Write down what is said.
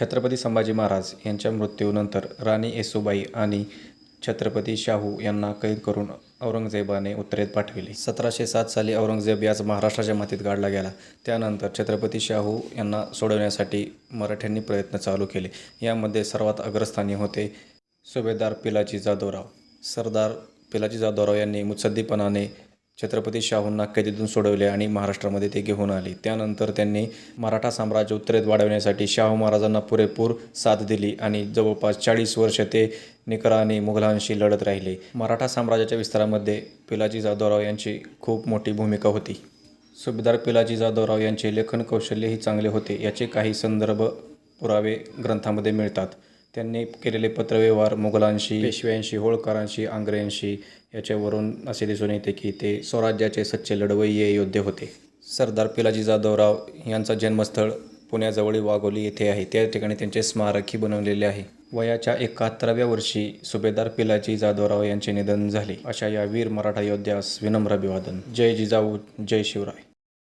छत्रपती संभाजी महाराज यांच्या मृत्यूनंतर राणी येसुबाई आणि छत्रपती शाहू यांना कैद करून औरंगजेबाने उत्तरेत पाठविले. सतराशे सात साली औरंगजेब याच महाराष्ट्राच्या मातीत गाडला गेला. त्यानंतर छत्रपती शाहू यांना सोडवण्यासाठी मराठ्यांनी प्रयत्न चालू केले. यामध्ये सर्वात अग्रस्थानी होते सुभेदार पिलाजी जाधवराव. सरदार पिलाजी जाधवराव यांनी मुत्सद्दीपणाने छत्रपती शाहूंना कैदेतून सोडवले आणि महाराष्ट्रामध्ये ते घेऊन आले. त्यानंतर त्यांनी मराठा साम्राज्य उत्तरेत वाढवण्यासाठी शाहू महाराजांना पुरेपूर साथ दिली आणि जवळपास चाळीस वर्ष ते निकराने मुघलांशी लढत राहिले. मराठा साम्राज्याच्या विस्तारामध्ये पिलाजी जाधवराव यांची खूप मोठी भूमिका होती. सुभेदार पिलाजी जाधवराव यांचे लेखन कौशल्यही चांगले होते. याचे काही संदर्भ पुरावे ग्रंथामध्ये मिळतात. त्यांनी केलेले पत्रव्यवहार मुघलांशी पेशव्यांशी होळकरांशी आंग्र्यांशी याच्यावरून असे दिसून येते की ते स्वराज्याचे सच्चे लढवय्ये योद्धे होते. सरदार पिलाजी जाधवराव यांचा जन्मस्थळ पुण्याजवळील वाघोली येथे आहे. त्या ठिकाणी त्यांचे स्मारकही बनवलेले आहे. वयाच्या एकाहत्तराव्या वर्षी सुभेदार पिलाजी जाधवराव यांचे निधन झाले. अशा या वीर मराठा योद्ध्यास विनम्र अभिवादन. जय जिजाऊ जय शिवराय.